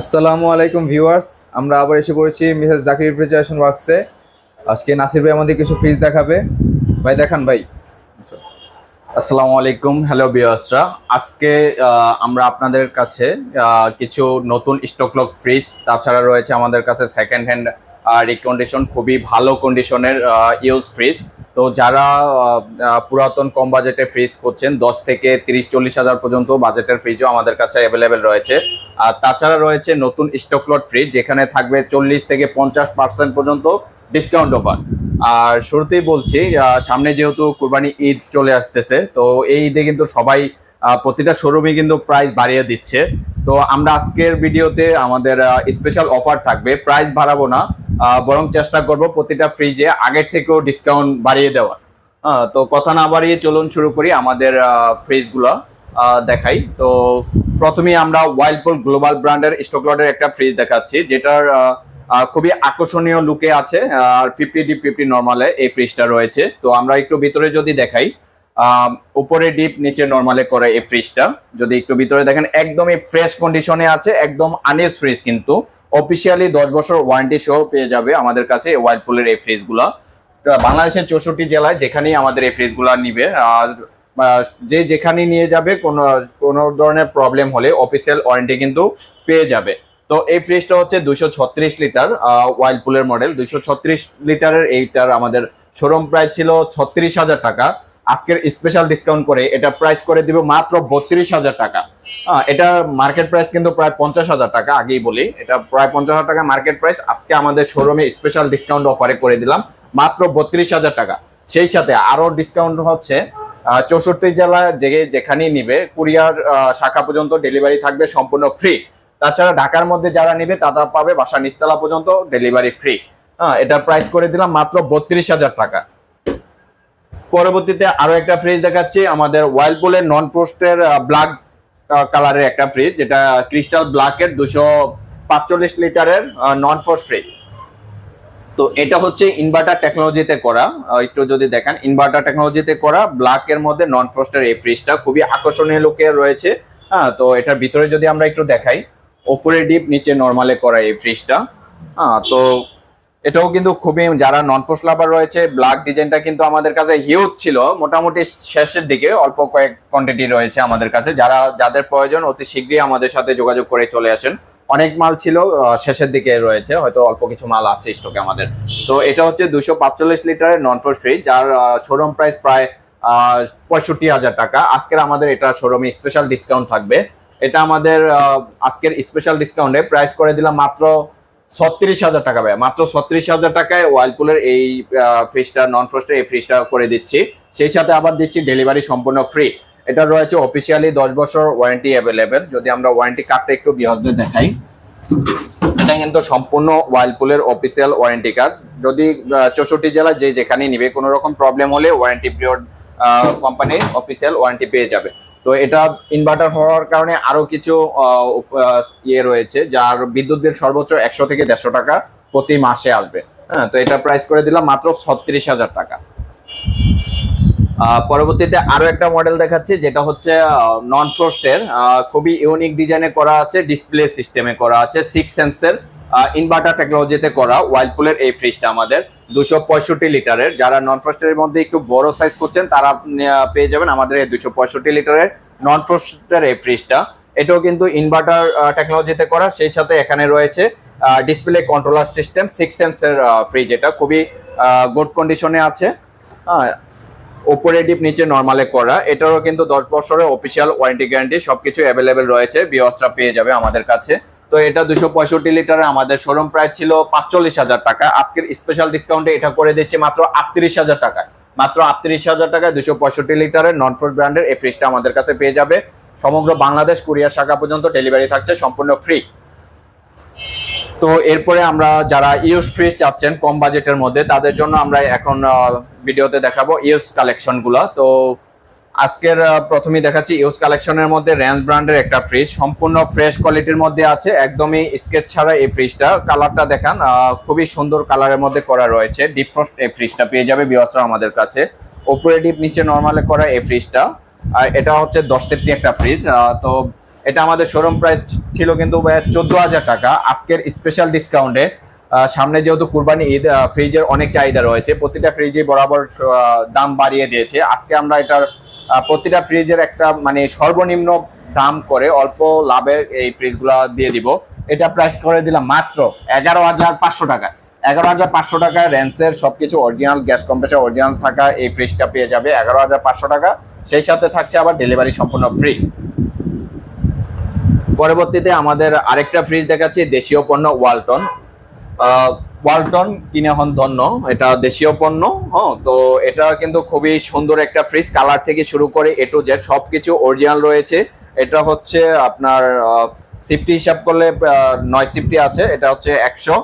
আসসালামু আলাইকুম ভিউয়ার্স, আমরা আবার এসে পড়েছি মিসেস জাকির রিফ্রিজারেশন ওয়ার্কসে। আজকে নাসির ভাই আমাদের কিছু ফ্রিজ দেখাবে। ভাই, দেখান ভাই। আসসালামু আলাইকুম হ্যালো বিয়াসরা আজকে আমরা আপনাদের কাছে কিছু নতুন স্টক লক ফ্রিজ তাছাড়া রয়েছে আমাদের কাছে সেকেন্ড হ্যান্ড রিকন্ডিশন খুবই ভালো কন্ডিশনের ইউজ ফ্রিজ তো যারা পুরাতন কম বাজেটে ফ্রিজ করছেন, দশ থেকে তিরিশ, চল্লিশ হাজার পর্যন্ত বাজেটের ফ্রিজও আমাদের কাছে অ্যাভেলেবেল রয়েছে। আর তাছাড়া রয়েছে নতুন স্টক লট ফ্রিজ যেখানে থাকবে চল্লিশ থেকে পঞ্চাশ পার্সেন্ট পর্যন্ত ডিসকাউন্ট অফার আর শুরুতেই বলছি সামনে যেহেতু কুরবানি ঈদ চলে আসতেছে, তো এই ঈদে কিন্তু সবাই প্রতিটা শোরুমে কিন্তু প্রাইস বাড়িয়ে দিচ্ছে। তো আমরা আজকের ভিডিওতে আমাদের স্পেশাল অফার থাকবে। প্রাইস বাড়াবো না বরং চেষ্টা করব প্রতিটা ফ্রিজে আগের থেকেও ডিসকাউন্ট বাড়িয়ে দেওয়ার। তো কথা না বাড়িয়ে চলুন শুরু করি আমাদের ফ্রিজগুলো দেখাই। তো প্রথমেই আমরা ওয়াইল্ডপুল গ্লোবাল ব্র্যান্ডের স্টকলটের একটা ফ্রিজ দেখাচ্ছি, যেটার খুবই আকর্ষণীয় লুকে আছে আর ফিফটি ডিপ ফিফটি নর্মালে এই ফ্রিজটা রয়েছে। তো আমরা একটু ভিতরে যদি দেখাই উপরে ডিপ নিচে নর্মালে করে এই ফ্রিজটা যদি একটু ভিতরে দেখেন, একদমই ফ্রেশ কন্ডিশনে আছে, একদম আনইউজ ফ্রিজ কিন্তু। অফিসিয়ালি দশ বছর ওয়ারেন্টি সহ পেয়ে যাবে আমাদের কাছে ওয়াইল্ডপুলের এই ফ্রিজগুলো বাংলাদেশের চৌষট্টি জেলায় যেখানেই আমাদের এই ফ্রিজগুলো নিবে, আর যে যেখানে নিয়ে যাবে, কোনো কোনো ধরনের প্রবলেম হলে অফিসিয়াল ওয়ারেন্টি কিন্তু পেয়ে যাবে। তো এই ফ্রিজটা হচ্ছে দুইশো ছত্রিশ লিটার ওয়াইল্ডপুলের মডেল দুইশো ছত্রিশ লিটারের এইটার আমাদের শোরুম প্রাইস ছিল ছত্রিশ হাজার টাকা। আজকের স্পেশাল ডিসকাউন্ট করে এটা প্রাইস করে দিব মাত্র বত্রিশ হাজার টাকা। এটা মার্কেট প্রাইস কিন্তু প্রায় পঞ্চাশ হাজার টাকা, আগেই বলি। এটা প্রায় পঞ্চাশ হাজার টাকা মার্কেট প্রাইস আজকে আমাদের শোরুমে স্পেশাল ডিসকাউন্ট অফারে করে দিলাম, মাত্র বত্রিশ হাজার টাকা। সেই সাথে আরও ডিসকাউন্ট হচ্ছে চৌষট্টি জেলা যে যেখানেই নিবে, কুরিয়ার শাখা পর্যন্ত ডেলিভারি থাকবে সম্পূর্ণ ফ্রি তাছাড়া ঢাকার মধ্যে যারা নিবে, তারা পাবে বাসা নিস্তলা পর্যন্ত ডেলিভারি ফ্রি হ্যাঁ এটা প্রাইস করে দিলাম মাত্র বত্রিশ হাজার টাকা। পরবর্তীতে আরও একটা ফ্রিজ দেখাচ্ছি, আমাদের ওয়াইল্ডপুলের নন পোস্টের ব্ল্যাক কালারের একটা ফ্রিজ যেটা ক্রিস্টাল ব্ল্যাকের দুশো পাঁচচল্লিশ লিটারের নন পোস্ট ফ্রিজ তো এটা হচ্ছে ইনভার্টার টেকনোলজিতে করা একটু যদি দেখেন ইনভার্টার টেকনোলজিতে করা ব্ল্যাক এর মধ্যে নন ফ্রস্টের এই ফ্রিজটা খুবই আকর্ষণীয় লুকে রয়েছে। হ্যাঁ তো এটার ভিতরে যদি আমরা একটু দেখাই, ওপরে ডিপ নিচে নর্মালে করা এই ফ্রিজটা হ্যাঁ তো এটাও কিন্তু খুবই যারা নন পোস্ট লাভার রয়েছে ব্ল্যাক ডিজাইনটা কিন্তু আমাদের কাছে হিউজ ছিল। মোটামুটি শেষের দিকে অল্প কয়েক কোয়ান্টিটি রয়েছে আমাদের কাছে। যারা, যাদের প্রয়োজন, অতি শীঘ্রই আমাদের সাথে যোগাযোগ করে চলে আসেন। অনেক মাল ছিল শেষের দিকে রয়েছে, হয়তো অল্প কিছু মাল আছে স্টকে আমাদের। তো এটা হচ্ছে দুশো পাঁচচল্লিশ লিটারের নন ফ্রোস্ট ফ্রিজ যার শোরুম প্রাইস প্রায় পঁয়ষট্টি হাজার টাকা। আজকের আমাদের এটা শোরুমে স্পেশাল ডিসকাউন্ট থাকবে। এটা আমাদের আজকের স্পেশাল ডিসকাউন্টে প্রাইস করে দিলাম মাত্র ছত্রিশ হাজার টাকা ভাই মাত্র ছত্রিশ হাজার টাকায় ওয়াইলপুলের এই ফ্রিজটা নন ফ্রোস্টের এই ফ্রিজটা করে দিচ্ছি। সেই সাথে আবার দিচ্ছি ডেলিভারি সম্পূর্ণ ফ্রি এটা রয়েছে অফিসিয়ালি দশ বছর ওয়ারেন্টি অ্যাভেলেবেল যদি আমরা ওয়ারেন্টি কার্ডটা একটু বৃহস্পতি দেখাই। এটা কিন্তু সম্পূর্ণ ওয়াইলপুলের অফিসিয়াল ওয়ারেন্টি কার্ড যদি চৌষট্টি জেলা যে যেখানে নিবে, কোনো রকম প্রবলেম হলে ওয়ারেন্টি পিরিয়ড কোম্পানির অফিসিয়াল ওয়ারেন্টি পেয়ে যাবে। তো এটা ইনভার্টার হওয়ার কারণে আরও কিছু ইয়ে রয়েছে, যার বিদ্যুৎ বিল সর্বোচ্চ একশো থেকে দেড়শো টাকা প্রতি মাসে আসবে। হ্যাঁ তো এটা প্রাইস করে দিলাম মাত্র ছত্রিশ হাজার টাকা। পরবর্তীতে আরও একটা মডেল দেখাচ্ছি, যেটা হচ্ছে নন ফ্রস্টের খুবই ইউনিক ডিজাইনে করা আছে ডিসপ্লে সিস্টেমে করা আছে সিক্স সেন্সের ইনভার্টার টেকনোলজিতে করা ওয়াইল্ডপুলের এই ফ্রিজটা আমাদের। দুশো পঁয়ষট্টি লিটারের। যারা নন ফ্রস্টের মধ্যে একটু বড় সাইজ করছেন তারা পেয়ে যাবেন আমাদের এই দুশো পঁয়ষট্টি লিটারের নন ফ্রস্টের এই ফ্রিজটা এটাও কিন্তু ইনভার্টার টেকনোলজিতে করা। সেই সাথে এখানে রয়েছে ডিসপ্লে কন্ট্রোলার সিস্টেম সিক্স সেন্সের ফ্রিজ এটা। খুবই গুড কন্ডিশনে আছে। ওপরে ডিপ নিচে নর্মালে করা। এটারও কিন্তু দশ বছরের অফিসিয়াল ওয়ারেন্টি গ্যারান্টি সবকিছু অ্যাভেলেবেল রয়েছে। বিওসরা পেয়ে যাবে আমাদের কাছে। তো এটা দুশো পঁয়ষট্টি লিটারে আমাদের শোরুম প্রাইস ছিল পাঁচচল্লিশ হাজার টাকা। আজকের স্পেশাল ডিসকাউন্টে এটা করে দিচ্ছে মাত্র আটত্রিশ হাজার টাকায়। মাত্র আটত্রিশ হাজার টাকায় দুশো পঁয়ষট্টি লিটারের নন ফুড ব্র্যান্ডের এই ফ্রিজটা আমাদের কাছে পেয়ে যাবে। সমগ্র বাংলাদেশ, কুরিয়ার শাখা পর্যন্ত ডেলিভারি থাকছে সম্পূর্ণ ফ্রি তো এরপরে আমরা যারা ইউজ ফ্রিজ চাচ্ছেন কম বাজেটের মধ্যে, তাদের জন্য আমরা এখন ভিডিওতে দেখাবো ইউজ কালেকশনগুলো তো আজকের প্রথমেই দেখাচ্ছি ইউজ কালেকশনের মধ্যে র্যান্স ব্র্যান্ডের একটা ফ্রিজ সম্পূর্ণ ফ্রেশ কোয়ালিটির মধ্যে আছে, একদমই স্কেচ ছাড়া এই ফ্রিজটা কালারটা দেখান খুবই সুন্দর কালারের মধ্যে করা রয়েছে। ডিপ ফ্রস্ট এই ফ্রিজটা পেয়ে যাবে বিয়সরা আমাদের কাছে। ওপরে ডিপ নিচে নর্মালে করা এই ফ্রিজটা আর এটা হচ্ছে দশ সেফটি একটা ফ্রিজ তো এটা আমাদের শোরুম প্রাইস ছিল কিন্তু চোদ্দ হাজার টাকা। আজকের স্পেশাল ডিসকাউন্টে সামনে যেহেতু কুরবানি ঈদ ফ্রিজের অনেক চাহিদা রয়েছে। প্রতিটা ফ্রিজে বরাবর দাম বাড়িয়ে দিয়েছে। আজকে আমরা এটার প্রতিটা ফ্রিজের একটা মানে সর্বনিম্ন দাম করে অল্প লাভের এই ফ্রিজগুলো দিয়ে দিব। এটা প্রাইস করে দিলাম মাত্র এগারো হাজার পাঁচশো টাকা এগারো হাজার পাঁচশো টাকা রেন্সের সবকিছু অরিজিনাল গ্যাস কম্প্রেসার অরিজিনাল থাকা এই ফ্রিজটা পেয়ে যাবে এগারো হাজার পাঁচশো টাকা। সেই সাথে থাকছে আবার ডেলিভারি সম্পূর্ণ ফ্রি পরবর্তীতে আমাদের আরেকটা ফ্রিজ দেখাচ্ছি, দেশীয় পণ্য ওয়ালটন ওয়ালটন কিনে হন ধন্য। এটা দেশীয় পণ্য হ্যাঁ তো এটা কিন্তু খুবই সুন্দর একটা ফ্রিজ কালার থেকে শুরু করে এ টু জেড সবকিছু অরিজিনাল রয়েছে। এটা হচ্ছে আপনার সিফটি হিসাব করলে নয় সিফটি আছে, এটা হচ্ছে একশো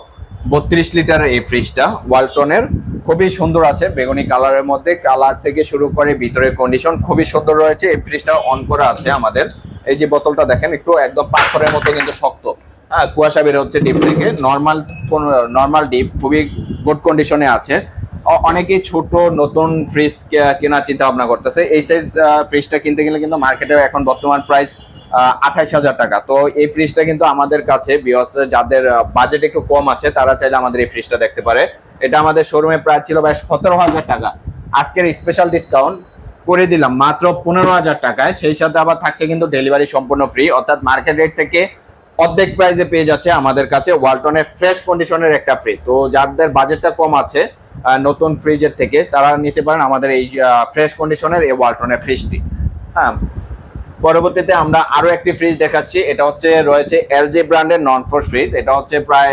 বত্রিশ লিটারের এই ফ্রিজটা ওয়ালটনের খুবই সুন্দর আছে, বেগুনি কালারের মধ্যে কালার থেকে শুরু করে ভিতরের কন্ডিশন খুবই সুন্দর রয়েছে। এই ফ্রিজটা অন করা আছে আমাদের। এই যে বোতলটা দেখেন, একটু একদম পাথরের মতো কিন্তু শক্ত। হ্যাঁ কুয়াশা বের হচ্ছে ডিপ থেকে। নর্মাল নর্মাল ডিপ খুবই গুড কন্ডিশনে আছে। অনেকেই ছোট, নতুন ফ্রিজ কেনার চিন্তা ভাবনা করতেছে। এই সাইজ ফ্রিজটা কিনতে গেলে কিন্তু মার্কেটে এখন বর্তমান প্রাইস আঠাইশ হাজার টাকা। তো এই ফ্রিজটা কিন্তু আমাদের কাছে বিয়স যাদের বাজেট একটু কম আছে, তারা চাইলে আমাদের এই ফ্রিজটা দেখতে পারে। এটা আমাদের শোরুমে প্রায় ছিল প্রায় সতেরো হাজার টাকা। আজকের স্পেশাল ডিসকাউন্ট করে দিলাম, মাত্র পনেরো হাজার টাকায়। সেই সাথে আবার থাকছে কিন্তু ডেলিভারি সম্পূর্ণ ফ্রি অর্থাৎ মার্কেট রেট থেকে অর্ধেক প্রাইসে পেয়ে যাচ্ছে আমাদের কাছে। ওয়ালটনের ফ্রেশ কন্ডিশনের একটা ফ্রিজ তো যাদের বাজেটটা কম আছে নতুন ফ্রিজের থেকে, তারা নিতে পারেন আমাদের এই ফ্রেশ কন্ডিশনের এই ওয়ালটনের ফ্রিজটি হ্যাঁ পরবর্তীতে আমরা আরও একটি ফ্রিজ দেখাচ্ছি। এটা হচ্ছে, রয়েছে এলজি ব্র্যান্ডের নন ফ্রোস্ট ফ্রিজ এটা হচ্ছে প্রায়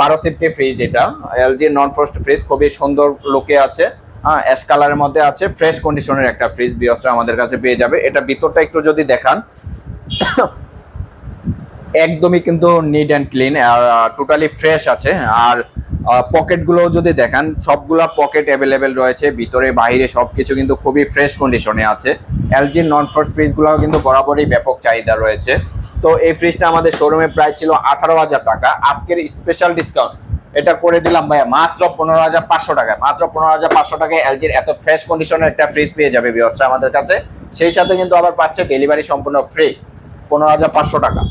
বারো সিফটি ফ্রিজ এটা। L G non frost fridge খুবই সুন্দর লোকে আছে। হ্যাঁ অ্যাশ কালারের মধ্যে আছে। ফ্রেশ কন্ডিশনের একটা ফ্রিজ বিয়সরা আমাদের কাছে পেয়ে যাবে। এটা ভিতরটা একটু যদি দেখান। একদমই কিন্তু নিট অ্যান্ড ক্লিন আর টোটালি ফ্রেশ আছে। আর পকেটগুলো যদি দেখেন, সবগুলা পকেট অ্যাভেলেবেল রয়েছে। ভিতরে বাইরে সব কিছু কিন্তু খুবই ফ্রেশ কন্ডিশনে আছে। এলজির নন ফ্রস্ট ফ্রিজগুলোও কিন্তু বরাবরই ব্যাপক চাহিদা রয়েছে। তো এই ফ্রিজটা আমাদের শোরুমে প্রায় ছিল আঠারো হাজার টাকা। আজকের স্পেশাল ডিসকাউন্ট এটা করে দিলাম ভাইয়া, মাত্র পনেরো হাজার পাঁচশো টাকা মাত্র পনেরো হাজার পাঁচশো টাকায় এলজির এত ফ্রেশ কন্ডিশনের একটা ফ্রিজ পেয়ে যাবে বিয়সরা আমাদের কাছে। সেই সাথে কিন্তু আবার পাচ্ছে ডেলিভারি সম্পূর্ণ ফ্রি পনেরো হাজার পাঁচশো টাকা।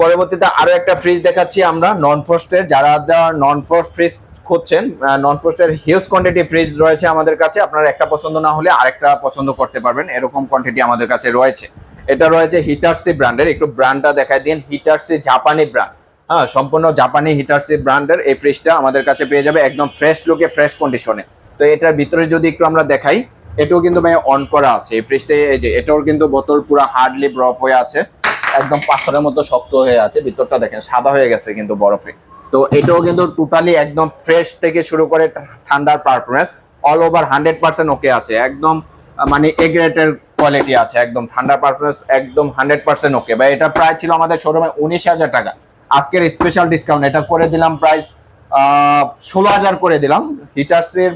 পরবর্তীতে আরও একটা ফ্রিজ দেখাচ্ছি আমরা নন ফ্রস্টের যারা নন ফ্রস্ট ফ্রিজ খুঁজছেন নন ফ্রস্টের হিউজ কোয়ান্টিটি ফ্রিজ রয়েছে আমাদের কাছে, আপনার একটা পছন্দ না হলে আরেকটা পছন্দ করতে পারবেন, এরকম কোয়ান্টিটি আমাদের কাছে রয়েছে। এটা রয়েছে হিটারসি ব্র্যান্ডের একটু ব্র্যান্ডটা দেখাই দিন হিটারসি জাপানি ব্র্যান্ড হ্যাঁ সম্পূর্ণ জাপানি হিটারসি ব্র্যান্ডের এই ফ্রিজটা আমাদের কাছে পেয়ে যাবে, একদম ফ্রেশ লুকে ফ্রেশ কন্ডিশনে তো এটার ভিতরে যদি একটু আমরা দেখাই এটাও কিন্তু ভাই অন করা আছে। এই ফ্রিজটা এই যে, এটাও কিন্তু বোতল পুরো হার্ডলি বরফ হয়ে আছে। একদম পাথরের মতো শক্ত হয়ে আছে। ভিতরটা দেখেন, সাদা হয়ে গেছে কিন্তু বরফে। তো এটাও কিন্তু টোটালি একদম ফ্রেশ থেকে শুরু করে ঠান্ডার performance all over hundred percent okay আছে। একদম মানে এগ্রেটের কোয়ালিটি আছে। একদম ঠান্ডা পারফরমেন্স একদম হান্ড্রেড পার্সেন্ট ওকে ভাই, এটা প্রায় ছিল আমাদের শোরুমে উনিশ হাজার টাকা। আজকের স্পেশাল ডিসকাউন্ট এটা করে দিলাম প্রাইস ষোলো হাজার করে দিলাম। হিটার্সের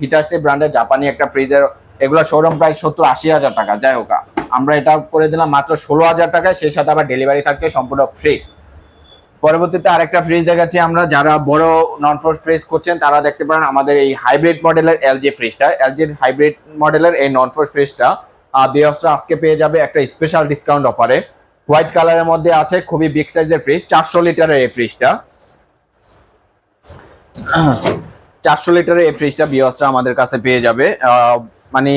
হিটার্সের ব্র্যান্ডের জাপানি একটা ফ্রিজের এগুলো শোরুম প্রাইস সত্তর আশি হাজার টাকা, যাই হোক, আমরা এটা করে দিলাম মাত্র ষোলো হাজার টাকায়, সেই সাথে আবার ডেলিভারি থাকছে সম্পূর্ণ ফ্রি পরবর্তীতে আরেকটা ফ্রিজ দেখাচ্ছি আমরা, যারা বড় নন ফ্রস্ট ফ্রিজ করছেন তারা দেখতে পারেন আমাদের এই হাইব্রিড মডেলের এলজি ফ্রিজটা এলজির হাইব্রিড মডেলের এই নন ফ্রস্ট ফ্রিজটা বিয়সরা আজকে পেয়ে যাবে একটা স্পেশাল ডিসকাউন্ট অফারে হোয়াইট কালারের মধ্যে আছে খুবই বিগ সাইজের ফ্রিজ চারশো লিটারের এই ফ্রিজটা চারশো লিটারের এই ফ্রিজটা বিয়সরা আমাদের কাছে পেয়ে যাবে। মানে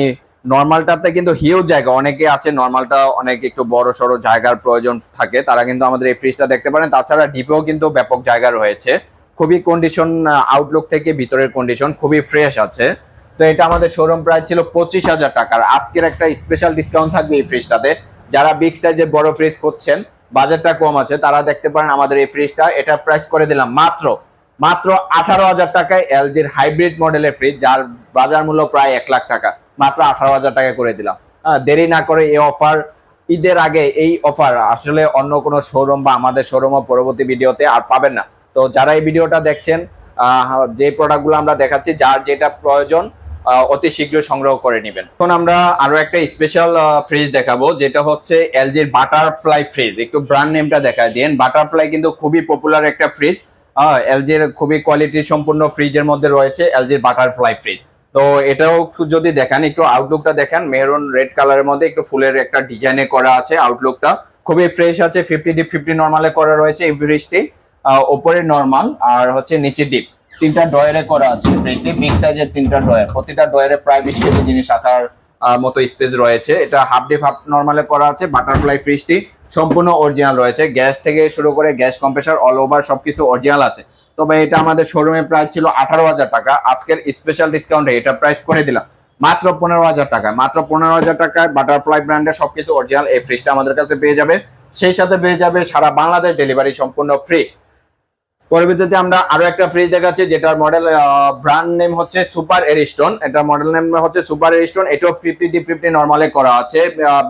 নর্মালটাতে কিন্তু হিউজ জায়গা। অনেকে আছে নর্মালটা অনেক একটু বড় সড়ো জায়গার প্রয়োজন থাকে। তারা কিন্তু আমাদের এই ফ্রিজটা দেখতে পারেন। তাছাড়া ডিপেও কিন্তু ব্যাপক জায়গা রয়েছে। খুবই কন্ডিশন আউটলুক থেকে ভিতরের কন্ডিশন খুবই ফ্রেশ আছে। তো এটা আমাদের শোরুম প্রাইস ছিল পঁচিশ হাজার টাকার। আজকের একটা স্পেশাল ডিসকাউন্ট থাকবে এই ফ্রিজটাতে যারা বিগ সাইজের বড় ফ্রিজ করছেন বাজারটা কম আছে, তারা দেখতে পারেন আমাদের এই ফ্রিজটা এটা প্রাইস করে দিলাম মাত্র মাত্র আঠারো হাজার টাকায় এলজির হাইব্রিড মডেলের ফ্রিজ যার বাজার মূল্য প্রায় এক লাখ টাকা। মাত্র আঠারো হাজার টাকা করে দিলাম। দেরি না করে এই অফার ঈদের আগে এই অফার আসলে অন্য কোনো শোরুম বা আমাদের শোরুম পরবর্তী ভিডিওতে আর পাবেন না। তো যারা এই ভিডিওটা দেখছেন যে প্রোডাক্টগুলো আমরা দেখাচ্ছি, যার যেটা প্রয়োজন অতি শীঘ্রই সংগ্রহ করে নেবেন। এখন আমরা আরও একটা স্পেশাল ফ্রিজ দেখাবো, যেটা হচ্ছে এলজির বাটারফ্লাই ফ্রিজ একটু ব্র্যান্ড নেমটা দেখায় দিন। বাটারফ্লাই কিন্তু খুবই পপুলার একটা ফ্রিজ এলজির খুবই কোয়ালিটি সম্পূর্ণ ফ্রিজের মধ্যে রয়েছে এলজির বাটারফ্লাই ফ্রিজ তো এটাও যদি দেখেন, একটু আউটলুকটা দেখেন মেরুন রেড কালারের মধ্যে একটু ফুলের একটা ডিজাইনে করা আছে আউটলুকটা খুবই ফ্রেশ আছে ফিফটি ডিপ ফিফটি নর্মালে করা রয়েছে এই ফ্রিজটি ওপরে নর্মাল আর হচ্ছে নিচে ডিপ তিনটা ডয়ারে করা আছে ফ্রিজটি বিগ সাইজের তিনটা ডয়ার প্রতিটা ডয়ারে প্রায় বিশ কেজি জিনিস রাখার মতো স্পেস রয়েছে। এটা হাফ ডিপ হাফ নর্মালে করা আছে বাটারফ্লাই ফ্রিজটি সম্পূর্ণ অরিজিনাল রয়েছে। গ্যাস থেকে শুরু করে গ্যাস কম্প্রেসার অল ওভার সবকিছু অরিজিনাল আছে। তবে এটা আমাদের শোরুমে প্রাইস ছিল আঠারো হাজার টাকা। আজকের স্পেশাল ডিসকাউন্টে এটা প্রাইস করে দিলাম। মাত্র পনেরো হাজার টাকা মাত্র পনেরো হাজার টাকায় বাটারফ্লাই ব্র্যান্ডের সবকিছু অরিজিনাল এই ফ্রিজটা আমাদের কাছে পেয়ে যাবে। সেই সাথে পেয়ে যাবে সারা বাংলাদেশ ডেলিভারি সম্পূর্ণ ফ্রি পরবর্তীতে আমরা আরও একটা ফ্রিজ দেখাচ্ছি, যেটার মডেল ব্র্যান্ড নেম হচ্ছে সুপার এরিস্টোন এটা মডেল নেম হচ্ছে সুপার এরিস্টোন এটাও ফিফটি ডি ফিফটি নর্মালে করা আছে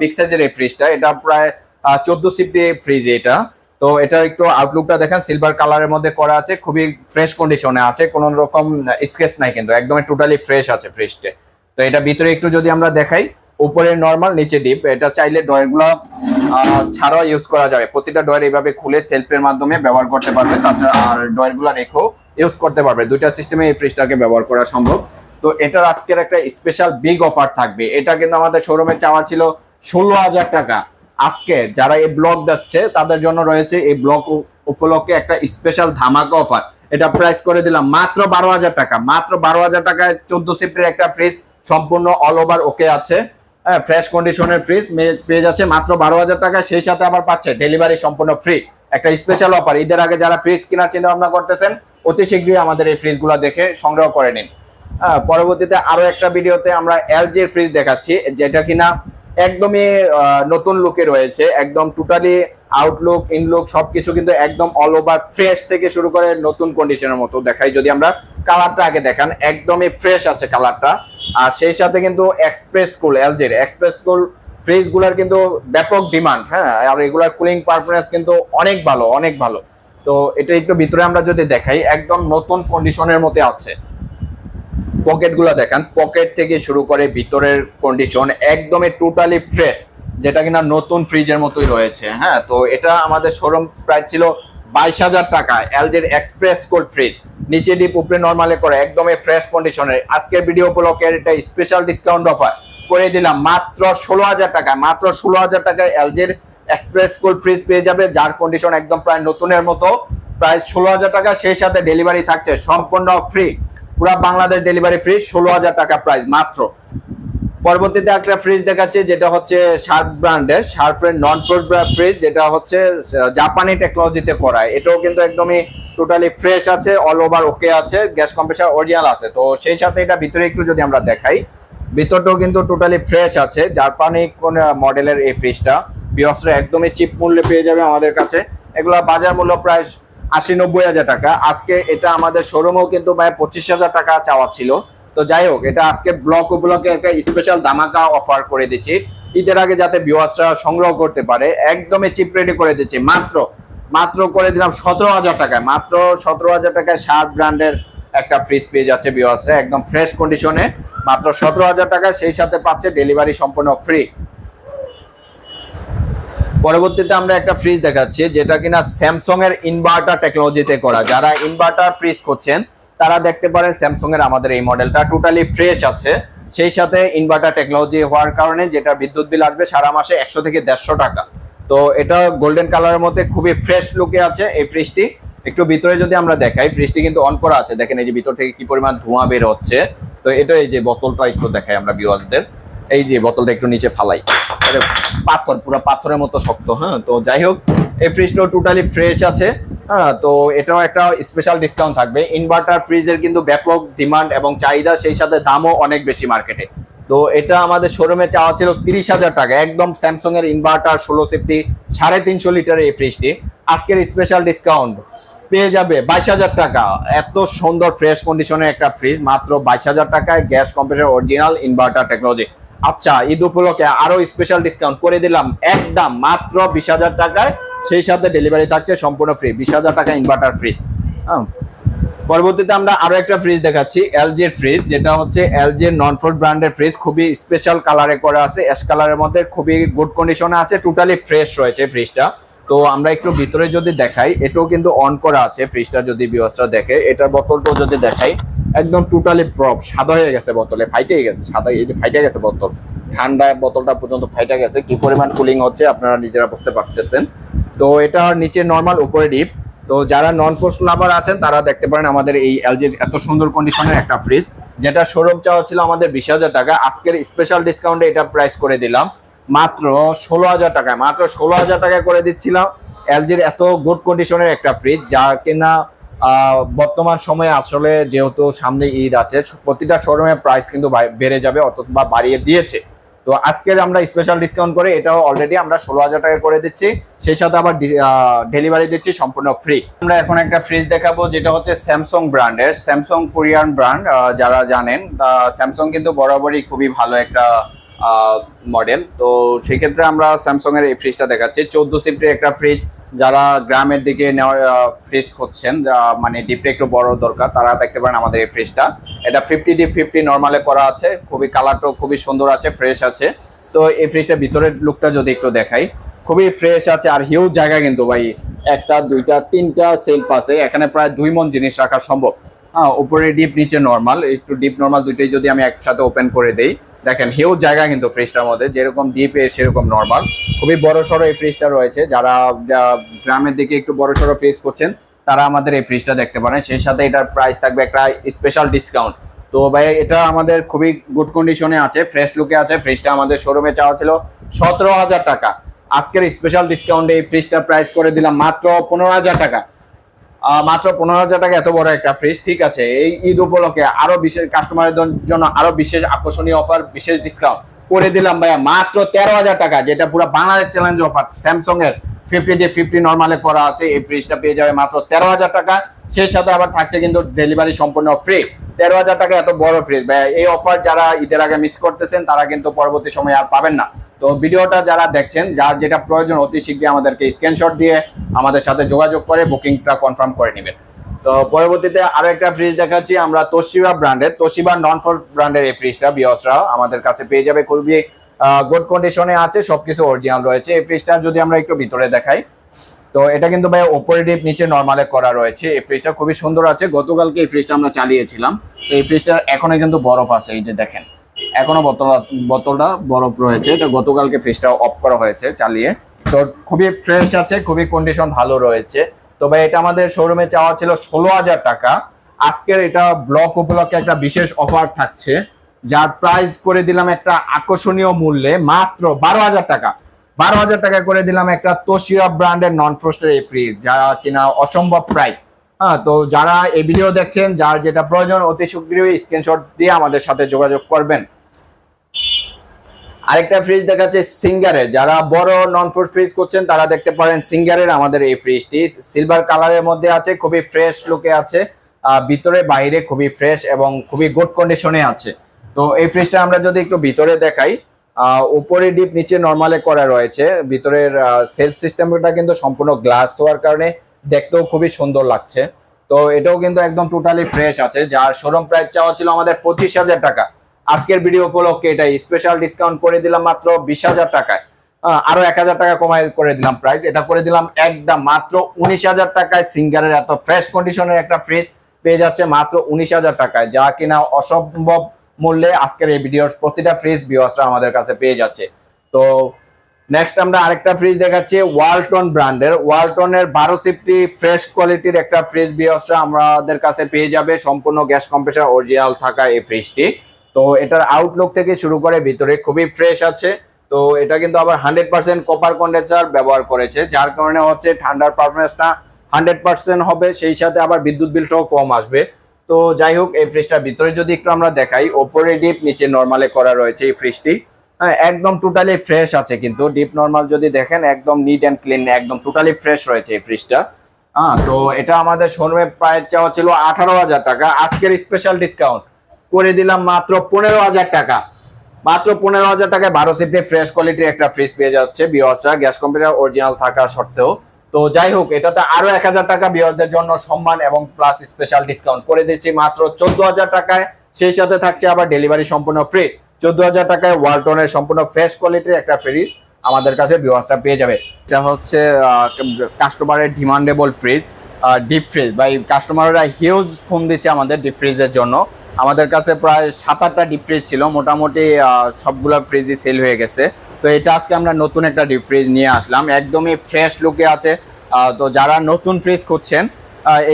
বিগ সাইজের এই ফ্রিজটা এটা প্রায় চোদ্দ সিফটি ফ্রিজ এটা। তো এটা একটু আউটলুকটা দেখেন সিলভার কালারের মধ্যে করা আছে, খুবই ফ্রেশ কন্ডিশনে আছে, কোনো রকম স্কেচ নাই কিন্তু একদম টোটালি ফ্রেশ আছে ফ্রিজটা তো এটা ভিতরে একটু যদি আমরা দেখাই, উপরে নর্মাল নিচে ডিপ এটা চাইলে ডয়ারগুলো ছাড়াও ইউজ করা যাবে। প্রতিটা ডয়ার এইভাবে খুলে সেলফের মাধ্যমে ব্যবহার করতে পারবে, তাছাড়া আর ডয়ারগুলো রেখেও ইউজ করতে পারবে। দুইটা সিস্টেমে এই ফ্রিজটাকে ব্যবহার করা সম্ভব। তো এটার আজকের একটা স্পেশাল বিগ অফার থাকবে। এটা কিন্তু আমাদের শোরুমে চাওয়া ছিল ষোলো হাজার টাকা। আজকে যারা এই ব্লগ যাচ্ছে তাদের জন্য রয়েছে এই ব্লগ উপলক্ষে একটা স্পেশাল ধামাকা অফার এটা প্রাইস করে দিলাম মাত্র বারো হাজার টাকা। মাত্র বারো হাজার টাকায় চোদ্দ সিফটের একটা ফ্রিজ সম্পূর্ণ অল ওভার ওকে আছে। হ্যাঁ ফ্রেশ কন্ডিশনের ফ্রিজ পেয়ে যাচ্ছে মাত্র বারো হাজার টাকা সেই সাথে আবার পাচ্ছে ডেলিভারি সম্পূর্ণ ফ্রি একটা স্পেশাল অফার ঈদের আগে যারা ফ্রিজ কেনার চিন্তা ভাবনা করতেছেন অতি শীঘ্রই আমাদের এই ফ্রিজগুলো দেখে সংগ্রহ করে নিন। হ্যাঁ, পরবর্তীতে আরও একটা ভিডিওতে আমরা এলজির ফ্রিজ দেখাচ্ছি যেটা কিনা একদমই নতুন লুকে রয়েছে, একদম টোটালি আউটলুক ইনলুক সবকিছু কিন্তু একদম অল ওভার ফ্রেশ থেকে শুরু করে নতুন কন্ডিশনের মতো দেখাই। যদি আমরা কালারটা আগে দেখান, একদমই ফ্রেশ আছে কালারটা আর সেই সাথে কিন্তু এক্সপ্রেস কুল এলজির এক্সপ্রেস কুল ফ্রিজগুলার কিন্তু ব্যাপক ডিমান্ড হ্যাঁ? আর এগুলার কুলিং পারফরমেন্স কিন্তু অনেক ভালো অনেক ভালো। তো এটা একটু ভিতরে আমরা যদি দেখাই, একদম নতুন কন্ডিশনের মধ্যে আছে। পকেটগুলো দেখান। পকেট থেকে শুরু করে ভিতরের কন্ডিশন একদমই টোটালি ফ্রেশ যেটা কিনা নতুন ফ্রিজের মতোই রয়েছে। হ্যাঁ তো এটা আমাদের শোরুম প্রাইস ছিল বাইশ হাজার টাকা এলজির এক্সপ্রেস কোল্ড ফ্রিজ নিচে ডিপ উপরে নর্মালে করে, একদমই ফ্রেশ কন্ডিশনের আজকের ভিডিও উপলক্ষে এটা স্পেশাল ডিসকাউন্ট অফার করে দিলাম মাত্র ষোলো হাজার টাকা মাত্র ষোলো হাজার টাকায় এলজির এক্সপ্রেস কোল্ড ফ্রিজ পেয়ে যাবে, যার কন্ডিশন একদম প্রায় নতুনের মতো। প্রায় ষোলো হাজার টাকা, সেই সাথে ডেলিভারি থাকছে সম্পূর্ণ ফ্রি পুরা বাংলাদেশ ডেলিভারি ফ্রি ষোলো হাজার টাকা প্রাইস মাত্র। পরবর্তীতে একটা ফ্রিজ দেখাচ্ছি, যেটা হচ্ছে শার্প ব্র্যান্ডের শার্পের নন ফ্রুট ফ্রিজ যেটা হচ্ছে জাপানি টেকনোলজিতে করা এটাও কিন্তু একদমই টোটালি ফ্রেশ আছে অল ওভার ওকে আছে গ্যাস কম্প্রেসার অরিজিনাল আছে। তো সেই সাথে এটা ভিতরে একটু যদি আমরা দেখাই, ভিতরটাও কিন্তু টোটালি ফ্রেশ আছে জাপানি কোন মডেলের এই ফ্রিজটা বিয়সরা একদমই চিপ মূল্যে পেয়ে যাবে আমাদের কাছে। এগুলা বাজার মূল্য প্রায় আশি নব্বই হাজার টাকা। আজকে এটা আমাদের শোরুমেও কিন্তু প্রায় পঁচিশ হাজার টাকা চাওয়া ছিল। তো যাই হোক, এটা আজকে ব্লক উপলক্ষে একটা স্পেশাল ধামাকা অফার করে দিচ্ছি। ঈদের আগে যাতে ভিউয়ার্সরা সংগ্রহ করতে পারে, একদমই চিপ রেডি করে দিচ্ছি। মাত্র মাত্র করে দিলাম সতেরো হাজার টাকায়। মাত্র সতেরো হাজার টাকায় শার্প ব্র্যান্ডের একটা ফ্রিজ পেয়ে যাচ্ছে ভিউয়ার্সরা একদম ফ্রেশ কন্ডিশনে মাত্র সতেরো হাজার টাকায় সেই সাথে পাচ্ছে ডেলিভারি সম্পূর্ণ ফ্রি পরবর্তীতে আমরা একটা ফ্রিজ দেখাচ্ছি, যেটা কিনা স্যামসং এর ইনভার্টার টেকনোলজিতে করা। যারা ইনভার্টার ফ্রিজ করছেন তারা দেখতে পারেন স্যামসং এর আমাদের এই মডেলটা টোটালি ফ্রেশ আছে। সেই সাথে ইনভার্টার টেকনোলজি হওয়ার কারণে যেটা বিদ্যুৎ বিল আসবে সারা মাসে একশো থেকে দেড়শো টাকা। তো এটা গোল্ডেন কালারের মধ্যে খুবই ফ্রেশ লুকে আছে এই ফ্রিজটি একটু ভিতরে যদি আমরা দেখাই ফ্রিজটি কিন্তু অন করা আছে। দেখেন এই যে ভিতর থেকে কি পরিমাণ ধোঁয়া বের হচ্ছে। তো এটা এই যে বোতলটা একটু দেখাই আমরা ভিউয়ার্সদের এই যে বোতলটা একটু নিচে ফালাই। পাথর, পুরো পাথরের মতো শক্ত হ্যাঁ? তো যাই হোক, এই ফ্রিজটাও টোটালি ফ্রেশ আছে হ্যাঁ? তো এটাও একটা স্পেশাল ডিসকাউন্ট থাকবে। ইনভার্টার ফ্রিজের কিন্তু ব্যাপক ডিমান্ড এবং চাহিদা, সেই সাথে দামও অনেক বেশি মার্কেটে তো এটা আমাদের শোরুমে চাওয়া ছিল তিরিশ হাজার টাকা। একদম স্যামসং এর ইনভার্টার ষোলো সেফটি, সাড়ে তিনশো লিটারের এই ফ্রিজটি আজকের স্পেশাল ডিসকাউন্ট পেয়ে যাবে বাইশ হাজার টাকা। এত সুন্দর ফ্রেশ কন্ডিশনের একটা ফ্রিজ মাত্র বাইশ হাজার টাকায় gas compressor original inverter technology আচ্ছা ঈদ উপলক্ষে আরও স্পেশাল ডিসকাউন্ট করে দিলাম একদম মাত্র বিশ হাজার টাকায়। সেই সাথে ডেলিভারি থাকছে সম্পূর্ণ ফ্রি বিশ হাজার টাকা ইনভার্টার ফ্রিজ হ্যাঁ। পরবর্তীতে আমরা আরও একটা ফ্রিজ দেখাচ্ছি এলজি এর ফ্রিজ যেটা হচ্ছে এলজি এর নন ফুড ব্র্যান্ডের ফ্রিজ খুবই স্পেশাল কালারে করা আছে অ্যাশ কালারের মধ্যে খুবই গুড কন্ডিশনে আছে টোটালি ফ্রেশ রয়েছে ফ্রিজটা তো আমরা একটু ভিতরে যদি দেখাই, এটাও কিন্তু অন করা আছে ফ্রিজটা যদি বিওসরা দেখে, এটার বোতলটাও যদি দেখাই। একদম টোটালি প্রপ সাদা হয়ে গেছে বোতলে, ফাইটে গেছে, সাদা, এই যে ফাইটে গেছে বোতল। ঠান্ডা বোতলটা পর্যন্ত ফাইটে গেছে, কি পরিমাণ কুলিং হচ্ছে আপনারা নিজেরা বুঝতে পারতেছেন। তো এটা নিচে নর্মাল উপরে ডিপ তো যারা নন পোস্ট লাভার আছেন, তারা দেখতে পারেন আমাদের এই এলজির এত সুন্দর কন্ডিশনের একটা ফ্রিজ যেটা শোরুম চাওয়া ছিল আমাদের বিশ হাজার টাকা। আজকের স্পেশাল ডিসকাউন্টে এটা প্রাইস করে দিলাম। মাত্র ষোলো হাজার টাকায়, মাত্র ষোলো হাজার টাকায় করে দিচ্ছিলাম। এলজির এত গুড কন্ডিশনের একটা ফ্রিজ যা কিনা বর্তমান সময়ে আসলে যেহেতু সামনে ঈদ আছে, প্রতিটা শোরুমের প্রাইস কিন্তু বেড়ে যাবে অথবা বাড়িয়ে দিয়েছে। তো আজকের আমরা স্পেশাল ডিসকাউন্ট করে এটাও অলরেডি আমরা ষোলো হাজার টাকা করে দিচ্ছি। সেই সাথে আবার ডেলিভারি দিচ্ছি সম্পূর্ণ ফ্রি আমরা এখন একটা ফ্রিজ দেখাবো, যেটা হচ্ছে স্যামসং ব্র্যান্ডের স্যামসং কোরিয়ান ব্র্যান্ড যারা জানেন, তা স্যামসং কিন্তু বরাবরই খুবই ভালো একটা মডেল তো সেক্ষেত্রে আমরা স্যামসং এর এই ফ্রিজটা দেখাচ্ছি। চোদ্দ সিফটের একটা ফ্রিজ যারা গ্রামের দিকে নেওয়ার ফ্রিজ খুঁজছেন মানে ডিপটা একটু বড় দরকার, তারা দেখতে পারেন আমাদের এই ফ্রিজটা এটা ফিফটি ডিপ ফিফটি নর্মালে করা আছে। খুবই কালারটাও খুবই সুন্দর আছে ফ্রেশ আছে। তো এই ফ্রিজটা ভিতরের লুকটা যদি একটু দেখাই, খুবই ফ্রেশ আছে আর হিউজ জায়গা কিন্তু ভাই। একটা, দুইটা, তিনটা সেলফ আছে এখানে প্রায় দুই মন জিনিস রাখা সম্ভব। হ্যাঁ উপরে ডিপ নিচে নর্মাল একটু ডিপ নর্মাল দুইটাই যদি আমি একসাথে ওপেন করে দেই দেখেন হিউজ জায়গা কিন্তু ফ্রিজটার মধ্যে, যেরকম ডিপ সেরকম নর্মাল খুবই বড় সড়ো এই ফ্রিজটা রয়েছে। যারা গ্রামের দিকে একটু বড় সড়ো ফ্রিজ করছেন, তারা আমাদের এই ফ্রিজটা দেখতে পারেন। সেই সাথে এটার প্রাইস থাকবে একটা স্পেশাল ডিসকাউন্ট তো ভাই, এটা আমাদের খুবই গুড কন্ডিশনে আছে ফ্রেশ লুকে আছে। ফ্রিজটা আমাদের শোরুমে চাওয়া ছিল সতেরো হাজার টাকা। আজকের স্পেশাল ডিসকাউন্টে এই ফ্রিজটার প্রাইস করে দিলাম মাত্র পনেরো হাজার টাকা। মাত্র পনেরো হাজার টাকা, এত বড় একটা ফ্রিজ ঠিক আছে? এই ঈদ উপলক্ষে আরও বিশেষ কাস্টমারের জন্য আরও বিশেষ আকর্ষণীয় অফার বিশেষ ডিসকাউন্ট করে দিলাম ভাইয়া। মাত্র তেরো হাজার টাকা, যেটা পুরো বাংলাদেশ চ্যালেঞ্জ অফার স্যামসং এর ফিফটি ডে ফিফটি নর্মালে করা আছে, এই ফ্রিজটা পেয়ে যাবে মাত্র তেরো হাজার টাকা। সেই সাথে আবার থাকছে কিন্তু ডেলিভারি সম্পূর্ণ ফ্রি তেরো হাজার টাকা, এত বড় ফ্রিজ ভাইয়া। এই অফার যারা ঈদের আগে মিস করতেছেন, তারা কিন্তু পরবর্তী সময় আর পাবেন না। তো ভিডিওটা যারা দেখছেন, যার যেটা প্রয়োজন, অতি শীঘ্রই আমাদেরকে স্ক্রিনশট দিয়ে আমাদের সাথে যোগাযোগ করে বুকিংটা কনফার্ম করে নেবেন। তো পরবর্তীতে আরও একটা ফ্রিজ দেখাচ্ছি, আমরা তোশিবা ব্র্যান্ডের তোশিবা নন ফোর ব্র্যান্ডের এই ফ্রিজটা বিয়সরা আমাদের কাছে পেয়ে যাবে। খুবই গুড কন্ডিশনে আছে, সবকিছু অরিজিনাল রয়েছে। এই ফ্রিজটা যদি আমরা একটু ভিতরে দেখাই, তো এটা কিন্তু ভাই ওপরে ডিপ নিচে নর্মালে করা রয়েছে। এই ফ্রিজটা খুবই সুন্দর আছে। গতকালকে এই ফ্রিজটা আমরা চালিয়েছিলাম। তো এই ফ্রিজটার এখনও কিন্তু বরফ আছে, এই যে দেখেন। এখনও বোতল বোতলটা বরফ রয়েছে। তো গতকালকে ফ্রিজটা অফ করা হয়েছে চালিয়ে। তো খুবই ফ্রেশ আছে, খুবই কন্ডিশন ভালো রয়েছে। তো ভাই, এটা আমাদের শোরুমে চাওয়া ছিল ষোলো হাজার টাকা। আজকের এটা ব্লক উপলক্ষে একটা বিশেষ অফার থাকছে। যার প্রাইস করে দিলাম একটা আকর্ষণীয় মূল্যে মাত্র বারো হাজার টাকা। বারো হাজার টাকা করে দিলাম একটা তোশিয়া ব্র্যান্ডের নন ফ্রোস্টের এই ফ্রিজ যা কিনা অসম্ভব প্রাইস হ্যাঁ তো যারা এই ভিডিও দেখছেন, যার যেটা প্রয়োজন, অতি শীঘ্রই স্ক্রিনশট দিয়ে আমাদের সাথে যোগাযোগ করবেন। আরেকটা ফ্রিজ দেখাচ্ছে সিঙ্গারের। যারা বড় নন ফুড ফ্রিজ করছেন তারা দেখতে পারেন সিঙ্গারের আমাদের এই ফ্রিজটি সিলভার কালারের মধ্যে আছে, খুবই ফ্রেশ লুকে আছে। ভিতরে, বাইরে খুবই ফ্রেশ এবং খুবই গুড কন্ডিশনে আছে। তো এই ফ্রিজটা আমরা যদি একটু ভিতরে দেখাই উপরে ডিপ নিচে নর্মালে করা রয়েছে। ভিতরের সেলফ সিস্টেমটা কিন্তু সম্পূর্ণ গ্লাস হওয়ার কারণে দেখতেও খুবই সুন্দর লাগছে। তো এটাও কিন্তু একদম টোটালি ফ্রেশ আছে। যার শোরুম প্রাইস চাওয়া ছিল আমাদের পঁচিশ হাজার টাকা। আজকের ভিডিও উপলক্ষে এটা স্পেশাল ডিসকাউন্ট করে দিলাম মাত্র বিশ হাজার টাকায়। আরও এক হাজার টাকা কমায় করে দিলাম প্রাইস এটা করে দিলাম একদম মাত্র উনিশ হাজার টাকায়। সিঙ্গারের এত ফ্রেশ কন্ডিশনের একটা ফ্রিজ পেয়ে যাচ্ছে মাত্র উনিশ হাজার টাকায়, যা কিনা অসম্ভব মূল্যে আজকের এই ভিডিওর প্রতিটা ফ্রিজ বিওসরা আমাদের কাছে পেয়ে যাচ্ছে। তো নেক্সট আমরা আরেকটা ফ্রিজ দেখাচ্ছি ওয়ালটন ব্র্যান্ডের ওয়ালটনের বারো সিফটি ফ্রেশ কোয়ালিটির একটা ফ্রিজ বিয়সরা আমাদের কাছে পেয়ে যাবে। সম্পূর্ণ গ্যাস কম্প্রেসার অরিজিনাল থাকা এই ফ্রিজটি তো এটার আউটলুক থেকে শুরু করে ভিতরে খুবই ফ্রেশ আছে। তো এটা কিন্তু আবার হান্ড্রেড পার্সেন্ট কপার কন্ডেন্সার ব্যবহার করেছে, যার কারণে হচ্ছে ঠান্ডার পারফরমেন্সটা হান্ড্রেড পার্সেন্ট হবে, সেই সাথে আবার বিদ্যুৎ বিলটাও কম আসবে। তো যাই হোক, এই ফ্রিজটার ভিতরে যদি একটু আমরা দেখাই, ওপরে ডিপ নিচে নর্মালে করা রয়েছে এই ফ্রিজটি হ্যাঁ একদম টোটালি ফ্রেশ আছে কিন্তু ডিপ নর্মাল যদি দেখেন, একদম নিট অ্যান্ড ক্লিন একদম টোটালি ফ্রেশ রয়েছে এই ফ্রিজটা হ্যাঁ তো এটা আমাদের শোরুমে প্রায় চাওয়া ছিল আঠারো হাজার টাকা, আজকের স্পেশাল ডিসকাউন্ট করে দিলাম মাত্র পনেরো হাজার টাকা। মাত্র পনেরো হাজার টাকায় বারো সিফটি ফ্রেশ কোয়ালিটির একটা ফ্রিজ পেয়ে যাচ্ছে বিওসরা গ্যাস কম্পিউটার অরিজিনাল থাকা সত্ত্বেও। তো যাই হোক, এটাতে আরও এক হাজার টাকা বিওসদের জন্য সম্মান এবং প্লাস স্পেশাল ডিসকাউন্ট করে দিচ্ছি মাত্র চোদ্দ হাজার টাকায়। সেই সাথে থাকছে আবার ডেলিভারি সম্পূর্ণ ফ্রি চোদ্দ হাজার টাকায় ওয়ালটনের সম্পূর্ণ ফ্রেশ কোয়ালিটির একটা ফ্রিজ আমাদের কাছে বিওসরা পেয়ে যাবে। এটা হচ্ছে কাস্টমারের ডিমান্ডেবল ফ্রিজ ডিপ ফ্রিজ বা কাস্টমাররা হিউজ ফোন দিচ্ছে আমাদের ডিপ ফ্রিজের জন্য। আমাদের কাছে প্রায় সাত আটটা ডিপ ফ্রিজ ছিল। মোটামুটি সবগুলো ফ্রিজই সেল হয়ে গেছে। তো এটা আজকে আমরা নতুন একটা ডিপ ফ্রিজ নিয়ে আসলাম। একদমই ফ্রেশ লুকে আছে। তো যারা নতুন ফ্রিজ খুঁজছেন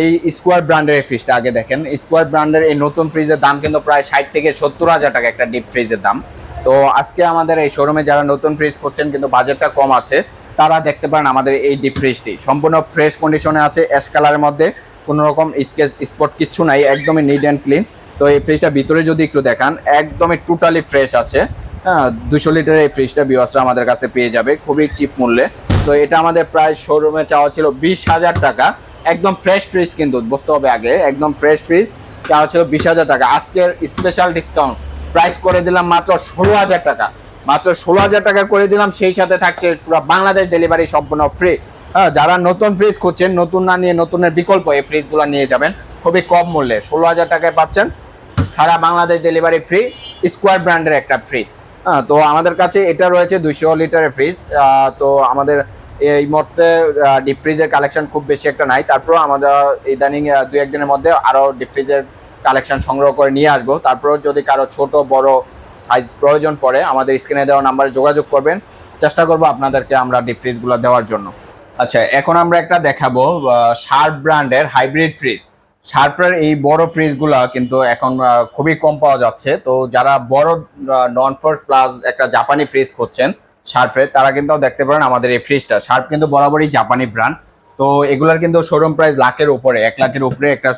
এই স্কোয়ার ব্র্যান্ডের এই ফ্রিজটা আগে দেখেন। স্কোয়ার ব্র্যান্ডের এই নতুন ফ্রিজের দাম কিন্তু প্রায় ষাট থেকে সত্তর হাজার টাকা একটা ডিপ ফ্রিজের দাম। তো আজকে আমাদের এই শোরুমে যারা নতুন ফ্রিজ করছেন কিন্তু বাজেটটা কম আছে, তারা দেখতে পারেন আমাদের এই ডিপ ফ্রিজটি সম্পূর্ণ ফ্রেশ কন্ডিশনে আছে অ্যাশ কালারের মধ্যে। কোনো রকম স্কেচ স্পট কিচ্ছু নাই, একদমই নিট অ্যান্ড ক্লিন তো এই ফ্রিজটা ভিতরে যদি একটু দেখান, একদমই টোটালি ফ্রেশ আছে। হ্যাঁ দুশো লিটারের এই ফ্রিজটা বিওয়াসরা আমাদের কাছে পেয়ে যাবে, খুবই চিপ মূল্যে। তো এটা আমাদের প্রায় শোরুমে চাওয়া ছিল বিশ হাজার টাকা। একদম ফ্রেশ ফ্রিজ কিন্তু, বুঝতে হবে আগে, একদম ফ্রেশ ফ্রিজ চাওয়া ছিল বিশ হাজার টাকা। আজকের স্পেশাল ডিসকাউন্ট প্রাইস করে দিলাম মাত্র ষোলো হাজার টাকা। মাত্র ষোলো হাজার টাকা করে দিলাম, সেই সাথে থাকছে পুরো বাংলাদেশ ডেলিভারি সম্পূর্ণ ফ্রি হ্যাঁ যারা নতুন ফ্রিজ খুঁজছেন, নতুন না নিয়ে নতুনের বিকল্প এই ফ্রিজগুলো নিয়ে যাবেন, খুবই কম মূল্যে। ষোলো হাজার টাকায় পাচ্ছেন। সারা বাংলাদেশ ডেলিভারি ফ্রি স্কোয়ার ব্র্যান্ডের একটা ফ্রিজ হ্যাঁ তো আমাদের কাছে এটা রয়েছে দুশো লিটারের ফ্রিজ তো আমাদের এই মুহূর্তে ডিপ ফ্রিজের কালেকশন খুব বেশি একটা নাই। তারপর আমাদের ইদানিং দুই একদিনের মধ্যে আরও ডিপ ফ্রিজের কালেকশন সংগ্রহ করে নিয়ে আসব। তারপর যদি কারও ছোট, বড় সাইজ প্রয়োজন পড়ে, আমাদের স্ক্রিনে দেওয়া নাম্বারে যোগাযোগ করবেন। চেষ্টা করব আপনাদেরকে আমরা ডিপ ফ্রিজগুলো দেওয়ার জন্য। আচ্ছা এখন আমরা একটা দেখাবো শার্প ব্র্যান্ডের হাইব্রিড ফ্রিজ শার্পের এই বড় ফ্রিজগুলা কিন্তু এখন খুবই কম পাওয়া যাচ্ছে। তো যারা বড় নন ফোর্স প্লাস একটা জাপানি ফ্রিজ করছেন শার্পের, তারা কিন্তু দেখতে পারেন আমাদের এই ফ্রিজটা শার্প কিন্তু বরাবরই জাপানি ব্র্যান্ড তো এগুলার কিন্তু শোরুম প্রাইস লাখের উপরে, এক লাখের উপরে একটা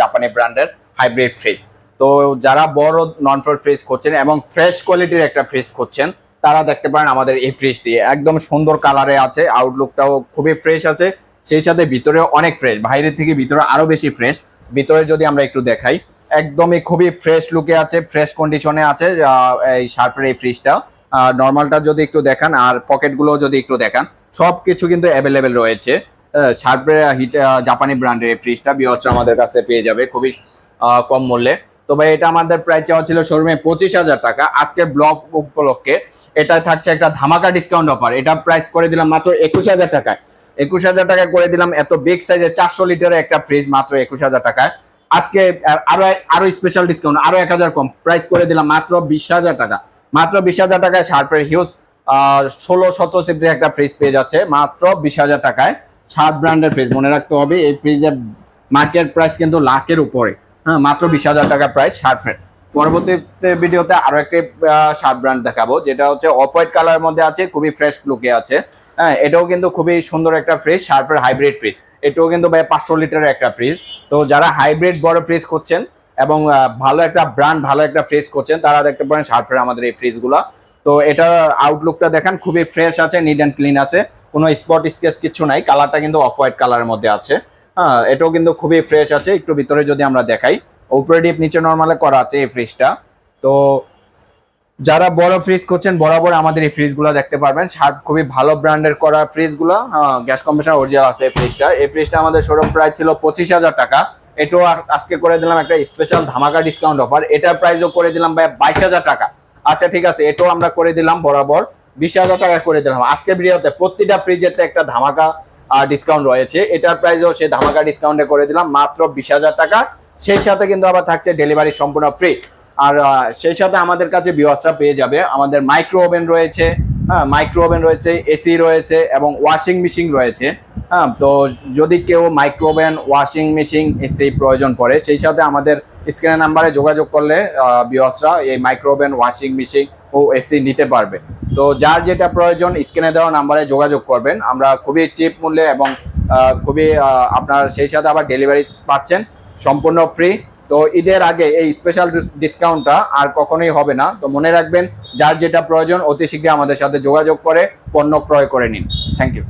জাপানি ব্র্যান্ডের হাইব্রিড ফ্রিজ তো যারা বড় নন ফ্লোর ফ্রিজ করছেন এবং ফ্রেশ কোয়ালিটির একটা ফ্রিজ করছেন তারা দেখতে পারেন আমাদের এই ফ্রিজটি একদম সুন্দর কালারে আছে আউটলুকটাও খুবই ফ্রেশ আছে। সেই সাথে ভিতরে অনেক ফ্রেশ বাইরে থেকে ভিতরে আরও বেশি ফ্রেশ ভিতরে যদি আমরা একটু দেখাই, একদমই খুবই ফ্রেশ লুকে আছে ফ্রেশ কন্ডিশনে আছে এই শার্পের এই ফ্রিজটা নর্মালটা যদি একটু দেখান, আর পকেটগুলো যদি একটু দেখান সব কিছু কিন্তু অ্যাভেলেবেল রয়েছে। শার্পের হিট জাপানি ব্র্যান্ডের এই ফ্রিজটা বিহস্র আমাদের কাছে পেয়ে যাবে, খুবই কম মূল্যে। তো ভাই, এটা আমাদের প্রাইস চাওয়া ছিল শোরুমে পঁচিশ হাজার টাকা। আজকে ব্লক উপলক্ষে এটা থাকছে একটা ধামাকা ডিসকাউন্ট অফার এটা প্রাইস করে দিলাম মাত্র একুশ হাজার টাকায়। একুশ হাজার টাকা করে দিলাম। এত বিগ সাইজের চারশো লিটারের একটা ফ্রিজ মাত্র একুশ হাজার টাকায়। আজকে আরও আরও স্পেশাল ডিসকাউন্ট আরও এক হাজার কম প্রাইস করে দিলাম মাত্র বিশ হাজার টাকা। মাত্র বিশ হাজার টাকায় শার্পের হিউজ ষোলো শত সিফটের একটা ফ্রিজ পেয়ে যাচ্ছে মাত্র বিশ হাজার টাকায়। শার্প ব্র্যান্ডের ফ্রিজ মনে রাখতে হবে, এই ফ্রিজের মার্কেট প্রাইস কিন্তু লাখের উপরে। হ্যাঁ মাত্র বিশ হাজার টাকা প্রাইস শার্পের পরবর্তীতে ভিডিওতে আরও একটি শার্ট ব্র্যান্ড দেখাবো, যেটা হচ্ছে অফ হোয়াইট কালারের মধ্যে আছে, খুবই ফ্রেশ লুকে আছে। হ্যাঁ এটাও কিন্তু খুবই সুন্দর একটা ফ্রিজ শার্পের হাইব্রিড ফ্রিজ এটাও কিন্তু ভাই পাঁচশো লিটারের একটা ফ্রিজ তো যারা হাইব্রিড বড় ফ্রিজ করছেন এবং ভালো একটা ব্র্যান্ড ভালো একটা ফ্রিজ করছেন তারা দেখতে পারেন শার্পের আমাদের এই ফ্রিজগুলো তো এটা আউটলুকটা দেখেন, খুবই ফ্রেশ আছে নিট অ্যান্ড ক্লিন আছে, কোনো স্পট স্কেচ কিছু নাই কালারটা কিন্তু অফ হোয়াইট কালারের মধ্যে আছে। হ্যাঁ এটাও কিন্তু খুবই ফ্রেশ আছে, একটু ভিতরে যদি আমরা দেখাই। উপরে ডিপ নিচে নর্মালে করা আছে এই ফ্রিজটা তো যারা বড় ফ্রিজ করছেন বরাবর আমাদের এই ফ্রিজগুলো দেখতে পারবেন। শার্প খুবই ভালো ব্র্যান্ডের করা ফ্রিজগুলো গ্যাস কম্প্রেসার অরিজিনাল আছে এই ফ্রিজটা এই ফ্রিজটা আমাদের শোরুম প্রাইস ছিল পঁচিশ হাজার টাকা। এটাও আজকে করে দিলাম একটা স্পেশাল ধামাকা ডিসকাউন্ট অফার এটার প্রাইসও করে দিলাম ভাই বাইশ হাজার টাকা। আচ্ছা ঠিক আছে, এটাও আমরা করে দিলাম বরাবর। বিশ হাজার টাকা করে দিলাম। আজকে ভিডিওতে প্রতিটা ফ্রিজেতে একটা ধামাকা ডিসকাউন্ট রয়েছে। এটার প্রাইসও সে ধামাকা ডিসকাউন্টে করে দিলাম। মাত্র বিশ হাজার টাকা। সেই সাথে কিন্তু আবার থাকছে ডেলিভারি সম্পূর্ণ ফ্রি আর সেই সাথে আমাদের কাছে বিওয়াসরা পেয়ে যাবে। আমাদের মাইক্রো ওভেন রয়েছে হ্যাঁ মাইক্রো ওভেন রয়েছে এসি রয়েছে এবং ওয়াশিং মেশিন রয়েছে। হ্যাঁ তো যদি কেউ micro oven washing machine A C প্রয়োজন পড়ে, সেই সাথে আমাদের স্ক্রিনের নাম্বারে যোগাযোগ করলে বিওয়াসরা এই মাইক্রো ওভেন ওয়াশিং মেশিন ও এসি নিতে পারবে। তো যার যেটা প্রয়োজন স্ক্রিনে দেওয়া নাম্বারে যোগাযোগ করবেন। আমরা খুবই চিপ মূল্যে এবং খুবই আপনার সেই সাথে আবার ডেলিভারি পাচ্ছেন। সম্পূর্ণ ফ্রি তো ঈদের আগে এই স্পেশাল ডিসকাউন্টটা আর কখনোই হবে না। তো মনে রাখবেন, যার যেটা প্রয়োজন, অতি শীঘ্রই আমাদের সাথে যোগাযোগ করে পণ্য ক্রয় করে নিন। Thank you